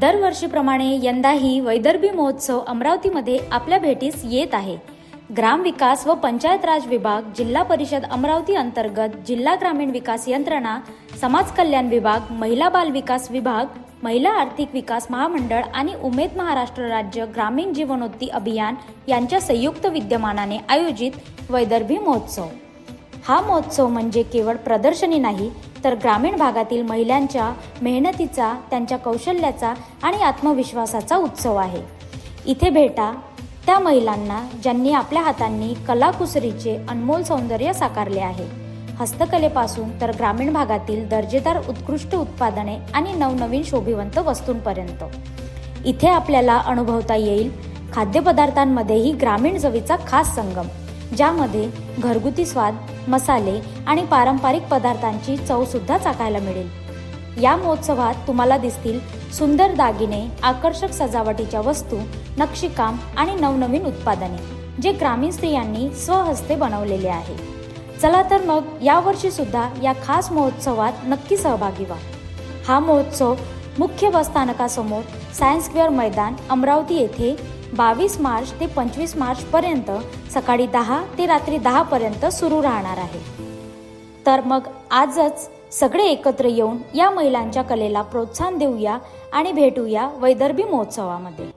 दरवर्षीप्रमाणे यंदाही वैदर्भी महोत्सव अमरावतीमध्ये आपल्या भेटीस येत आहे. ग्रामविकास व पंचायत राज विभाग जिल्हा परिषद अमरावती अंतर्गत जिल्हा ग्रामीण विकास यंत्रणा समाज कल्याण विभाग महिला बाल विकास विभाग महिला आर्थिक विकास महामंडळ आणि उमेद महाराष्ट्र राज्य ग्रामीण जीवनोत्ती अभियान यांच्या संयुक्त विद्यमानाने आयोजित वैदर्भी महोत्सव. हा महोत्सव म्हणजे केवळ प्रदर्शनी नाही तर ग्रामीण भागातील महिलांच्या मेहनतीचा त्यांच्या कौशल्याचा आणि आत्मविश्वासाचा उत्सव आहे. इथे भेटा त्या महिलांना ज्यांनी आपल्या हातांनी कलाकुसरीचे अनमोल सौंदर्य साकारले आहे. हस्तकलेपासून तर ग्रामीण भागातील दर्जेदार उत्कृष्ट उत्पादने आणि नवनवीन शोभिवंत वस्तूंपर्यंत. इथे आपल्याला अनुभवता येईल खाद्यपदार्थांमध्येही ग्रामीण चवीचा खास संगम ज्यामध्ये घरगुती स्वाद मसाले आणि पारंपरिक पदार्थांची चवसुद्धा चाखायला चाकायला मिळेल. या महोत्सवात तुम्हाला दिसतील सुंदर दागिने आकर्षक सजावटीच्या वस्तू नक्षीकाम आणि नवनवीन उत्पादने जे ग्रामीण स्त्रियांनी स्वहस्ते बनवलेले आहे. चला तर मग यावर्षी सुद्धा या खास महोत्सवात नक्की सहभागी व्हा. हा महोत्सव मुख्य बसस्थानकासमोर सायन्स स्क्वेअर मैदान अमरावती येथे बावीस मार्च ते पंचवीस मार्च पर्यंत सकाळी दहा ते रात्री दहा पर्यंत सुरू राहणार आहे. तर मग आजच सगळे एकत्र येऊन या महिलांच्या कलेला प्रोत्साहन देऊया आणि भेटूया वैदर्भी महोत्सवामध्ये.